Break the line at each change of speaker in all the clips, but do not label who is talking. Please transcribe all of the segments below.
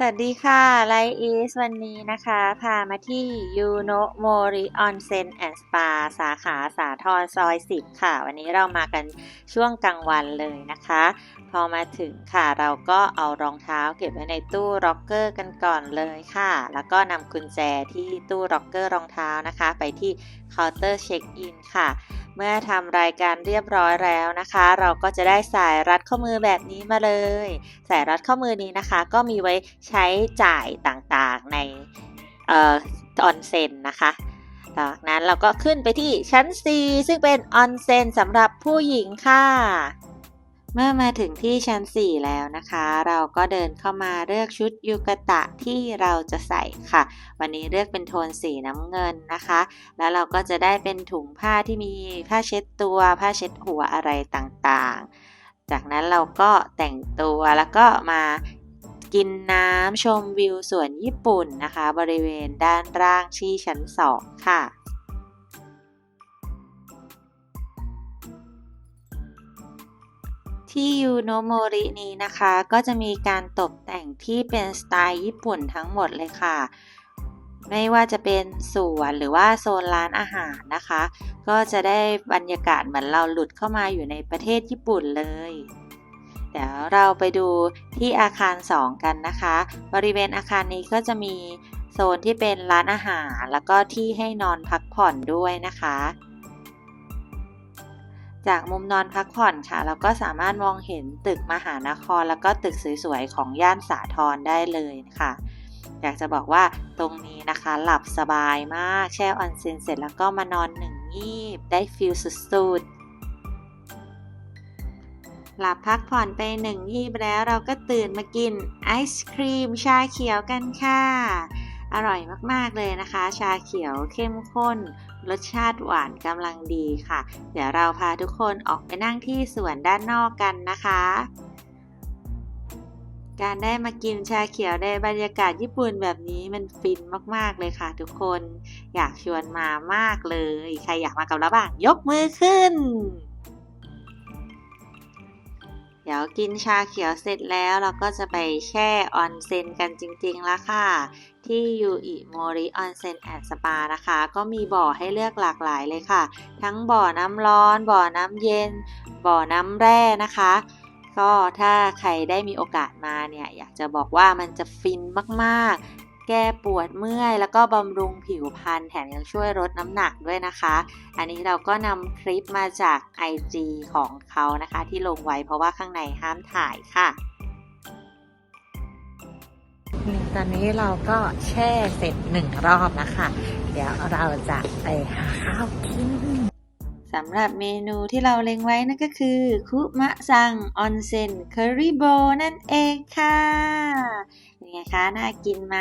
สวัสดีค่ะไลอีสวันนี้นะคะ พามาที่ยูโนโมริออนเซนแอนด์สปาสาขาสาทรซอย 10 ค่ะ วันนี้เรามากันช่วงกลางวันเลยนะคะ พอมาถึงค่ะเราก็เอารองเท้าเก็บไว้ในตู้ร็อกเกอร์กันก่อนเลยค่ะ แล้วก็นำกุญแจที่ตู้ร็อกเกอร์รองเท้านะคะ ไปที่เคาน์เตอร์เช็คอินค่ะ เมื่อทำรายการเรียบร้อยแล้วนะคะ เราก็จะได้สายรัดข้อมือแบบนี้มาเลย สายรัดข้อมือนี้นะคะ ก็มีไว้ใช้จ่ายต่างๆในออนเซ็นนะคะจากนั้นเราก็ขึ้นไปที่ชั้น 4 ซึ่งเป็นออนเซ็นสำหรับผู้หญิงค่ะ เมื่อมาถึงที่ชั้น 4 แล้วนะคะ เราก็เดินเข้ามาเลือกชุดยูกะตะที่เราจะใส่ค่ะ วันนี้เลือกเป็นโทนสีน้ำเงินนะคะ แล้วเราก็จะได้เป็นถุงผ้าที่มีผ้าเช็ดตัว ผ้าเช็ดหัวอะไรต่างๆ จากนั้นเราก็แต่งตัวแล้วก็มากินน้ำชมวิวสวนญี่ปุ่นนะคะ บริเวณด้านล่างที่ชั้น 2 ค่ะ ที่ยูโนโมรินี้นะคะ ก็จะมีการตกแต่งที่เป็นสไตล์ญี่ปุ่นทั้งหมดเลยค่ะ ไม่ว่าจะเป็นสวนหรือว่าโซนร้านอาหารนะคะ ก็จะได้บรรยากาศเหมือนเราหลุดเข้ามาอยู่ในประเทศญี่ปุ่นเลย เดี๋ยวเราไปดูที่อาคาร 2 กันนะคะ บริเวณอาคารนี้ก็จะมีโซนที่เป็นร้านอาหาร แล้วก็ที่ให้นอนพักผ่อนด้วยนะคะ จากมุมนอนพักผ่อนค่ะเราก็สามารถมองเห็นตึกมหานคร แล้วก็ตึกสวยๆของย่านสาทรได้เลยค่ะ อยากจะบอกว่าตรงนี้นะคะ หลับสบายมากแช่ออนเซ็นเสร็จแล้วก็มานอนหนึ่งงีบได้ฟิลสุดๆ หลับพักผ่อนไปหนึ่งงีบแล้วเราก็ตื่นมากินไอศครีมชาเขียวกันค่ะ อร่อยมาก ๆ เลยนะคะ ชาเขียวเข้มข้น รสชาติหวานกำลังดีค่ะ เดี๋ยวเราพาทุกคนออกไปนั่งที่สวนด้านนอกกันนะคะ การได้มากินชาเขียวในบรรยากาศญี่ปุ่นแบบนี้มันฟินมาก ๆ เลยค่ะ ทุกคนอยากชวนมามากเลย ใครอยากมากับเราบ้างยกมือขึ้นเดี๋ยวกินชาเขียวเสร็จแล้วเราก็จะไปแช่ออนเซ็นกันจริงๆแล้วค่ะ ที่ยูอิโมริออนเซ็นแอนด์สปานะคะ ก็มีบ่อให้เลือกหลากหลายเลยค่ะ ทั้งบ่อน้ำร้อน บ่อน้ำเย็น บ่อน้ำแร่นะคะ ก็ถ้าใครได้มีโอกาสมาเนี่ย อยากจะบอกว่ามันจะฟินมากๆ แก้ปวดเมื่อย แล้วก็บำรุงผิวพรรณแถมยังช่วยลดน้ำหนักด้วยนะคะ อันนี้เราก็นำคลิปมาจาก IG ของเขานะคะ ที่ลงไว้เพราะว่าข้างในห้ามถ่ายค่ะ ตอนนี้เราก็แช่เสร็จหนึ่งรอบนะคะ เดี๋ยวเราจะไปหาข้าวกินสำหรับเมนูที่เราเล็งไว้นั่นก็คือ คุมะซังออนเซนเคอรี่โบนั่นเองค่ะเป็นไงคะน่ากินไหม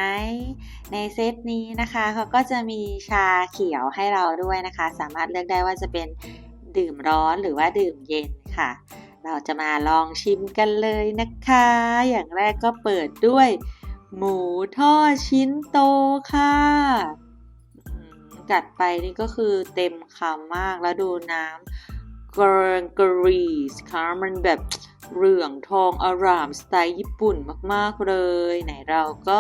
ในเซตนี้นะคะเขาก็จะมีชาเขียวให้เราด้วยนะคะ สามารถเลือกได้ว่าจะเป็นดื่มร้อนหรือว่าดื่มเย็นค่ะ เราจะมาลองชิมกันเลยนะคะ อย่างแรกก็เปิดด้วย หมูทอดชิ้นโตค่ะกัดไปนี่ก็คือเต็มคำมากแล้วดูน้ำกรนกรีสค่ะมันแบบเหลืองทองอารามสไตล์ญี่ปุ่นมากๆเลย ไหนเราก็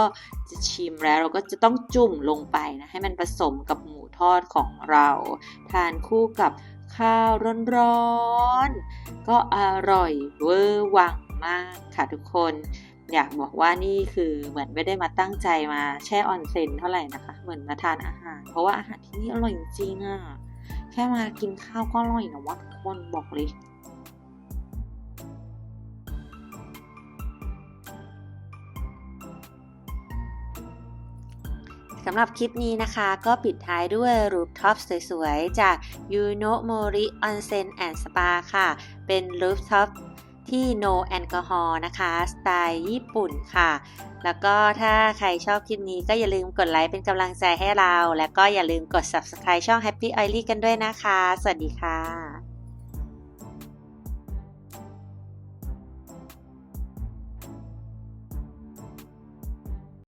จะชิมแล้วเราก็จะต้องจุ่มลงไปนะ ให้มันผสมกับหมูทอดของเรา ทานคู่กับข้าวร้อนๆก็อร่อยเวอร์วังมากค่ะทุกคน อยากบอกว่านี่คือเหมือนไม่ได้มาตั้งใจมาแช่ออนเซ็นเท่าไหร่นะคะ เหมือนมาทานอาหาร เพราะว่าอาหารที่นี่อร่อยจริงอะแค่มากินข้าวก็อร่อยนะว่าทุกคนบอกเลยสำหรับคลิปนี้นะคะก็ปิดท้ายด้วยรูปท็อปสวยๆ จากยูโนโมริออนเซ็นแอนด์สปาค่ะ เป็นรูปท็อป ที่ no แอลกอฮอล์นะคะ สไตล์ญี่ปุ่นค่ะ แล้วก็ถ้าใครชอบคลิปนี้ก็อย่าลืมกดไลค์เป็นกำลังใจให้เรา แล้วก็อย่าลืมกด subscribe ช่อง Happy Oily กันด้วยนะคะ สวัสดีค่ะ